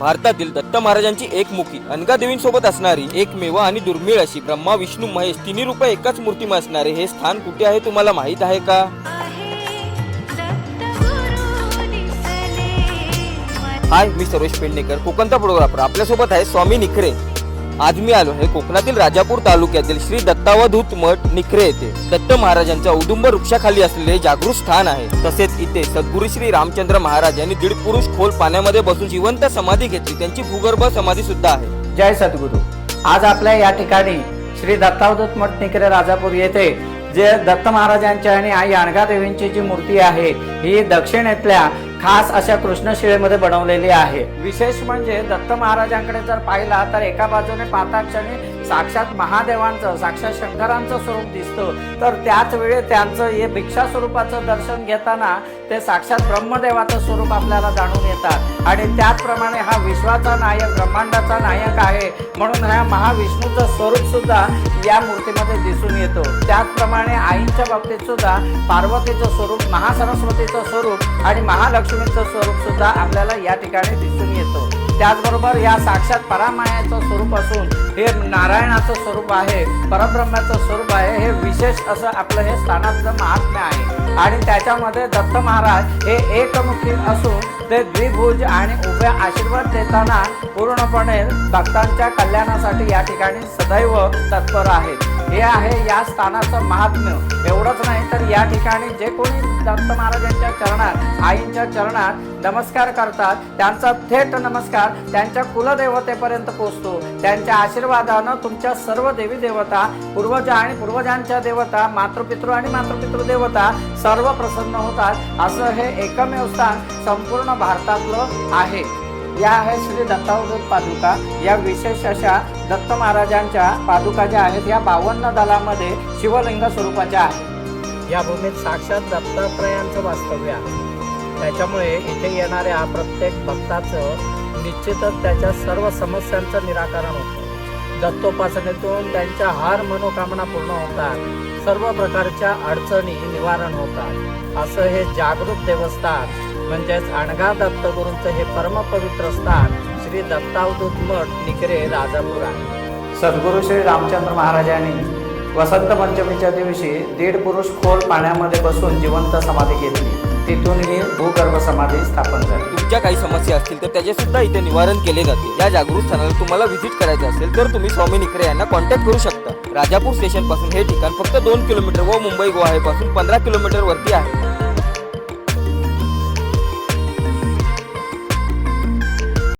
भारतातील दत्त महाराजांची एक मुखी अनगा देवींसोबत असणारी एकमेव आणि दुर्मिळ अशी ब्रह्मा विष्णू महेश तिन्ही रूपे एकाच मूर्तीमा असणारे हे स्थान कुठे आहे तुम्हाला माहीत आहे का? हाय मी सर्वेश पेडणेकर कोकणचा फोटोग्राफर. आपल्यासोबत आहे स्वामी निखरे. आज मी आलो. हे कोकणातील राजापूर तालुक्यातील श्री दत्तावधूत मठ निखरे येथे. दत्त महाराजांच्या औदुंब वृक्षाखाली असलेले जागृत स्थान आहे. तसेच इथे सद्गुरू श्री रामचंद्र महाराज यांनी दीड पुरुष खोल पाण्यामध्ये बसून जिवंत समाधी घेतली. त्यांची भूगर्भ समाधी सुद्धा आहे. जय सद्गुरू. आज आपल्या या ठिकाणी श्री दत्तावधूत मठ निकरे राजापूर येथे जे दत्त महाराजांच्या आणि आई अणगा देवींची जी मूर्ती आहे ही दक्षिणेतल्या खास अशा कृष्णशिळेमध्ये बनवलेली आहे. विशेष म्हणजे दत्त महाराजांकडे जर पाहिला तर एका बाजूने पाताक्षणी साक्षात महादेवांचं साक्षात शंकरांचं स्वरूप दिसतं. तर त्याच वेळे त्यांचं हे भिक्षा स्वरूपाचं दर्शन घेताना ते साक्षात ब्रह्मदेवाचं स्वरूप आपल्याला जाणून येतात. आणि त्याचप्रमाणे हा विश्वाचा नायक ब्रह्मांडाचा नायक आहे. म्हणून ह्या महाविष्णूचं स्वरूप सुद्धा या मूर्तीमध्ये दिसून येतो. त्याचप्रमाणे आईंच्या बाबतीत सुद्धा पार्वतीचं स्वरूप महासरस्वतीचं स्वरूप आणि महालक्ष्मीचं स्वरूप सुद्धा आपल्याला या ठिकाणी दिसून येतो. त्याचबरोबर या साक्षात परामायाचं स्वरूप असून हे नारायणाचं स्वरूप आहे परब्रह्माचं स्वरूप आहे हे विशेष असं आपलं हे स्थानातलं महात्म्य आहे. आणि त्याच्यामध्ये दत्त महाराज हे एकमुखी असून ते द्विभुज आणि उभे आशीर्वाद देताना पूर्णपणे भक्तांच्या कल्याणासाठी या ठिकाणी सदैव तत्पर आहेत हे आहे या स्थानाचं महात्म्य. एवढंच नाही तर या ठिकाणी जे कोणी दत्त महाराजांच्या चरणात आईंच्या चरणात नमस्कार करतात त्यांचा थेट नमस्कार त्यांच्या कुलदेवतेपर्यंत पोहोचतो. त्यांच्या आशीर्वादानं तुमच्या सर्व देवी देवता पूर्वज आणि पूर्वजांच्या देवता मातृपितृ आणि मातृपितृ देवता सर्व प्रसन्न होतात. असं हे एकमेव स्थान संपूर्ण भारतातलं आहे. या आहे श्री दत्तावधूत पादुका. या विशेष अशा दत्त महाराजांच्या पादुका ज्या आहेत या बावन्न दलामध्ये शिवलिंग स्वरूपाच्या आहेत. या भूमीत साक्षात दत्तात्रयांचं वास्तव्य आहे. त्याच्यामुळे इथे येणाऱ्या प्रत्येक भक्ताचं निश्चितच त्याच्या सर्व समस्यांचं निराकरण होतं. दत्तोपासनेतून त्यांच्या हार मनोकामना पूर्ण होतात. सर्व प्रकारच्या अडचणी निवारण होतात. असं हे जागरूक देवस्थान म्हणजेच अणगा दत्तगुरूंचं हे परमपवित्र स्थान श्री दत्तावधूत मठ निकरे राजापूर आहे. सद्गुरू श्री रामचंद्र महाराजांनी वसंत पंचमीच्या दिवशी दीड पुरुष खोल पाण्यामध्ये बसून जिवंत समाधी घेतली. तिथून ही भूगर्भ समाधी स्थापन झाली. तुमच्या काही समस्या असतील तर त्याचे सुद्धा इथे निवारण केले जाते. या जागृत स्थानाला तुम्हाला व्हिजिट करायचे असेल तर तुम्ही स्वामी निकरे यांना कॉन्टॅक्ट करू शकता. राजापूर स्टेशनपासून हे ठिकाण फक्त दोन किलोमीटर व मुंबई गोवा पासून पंधरा किलोमीटर वरती आहे.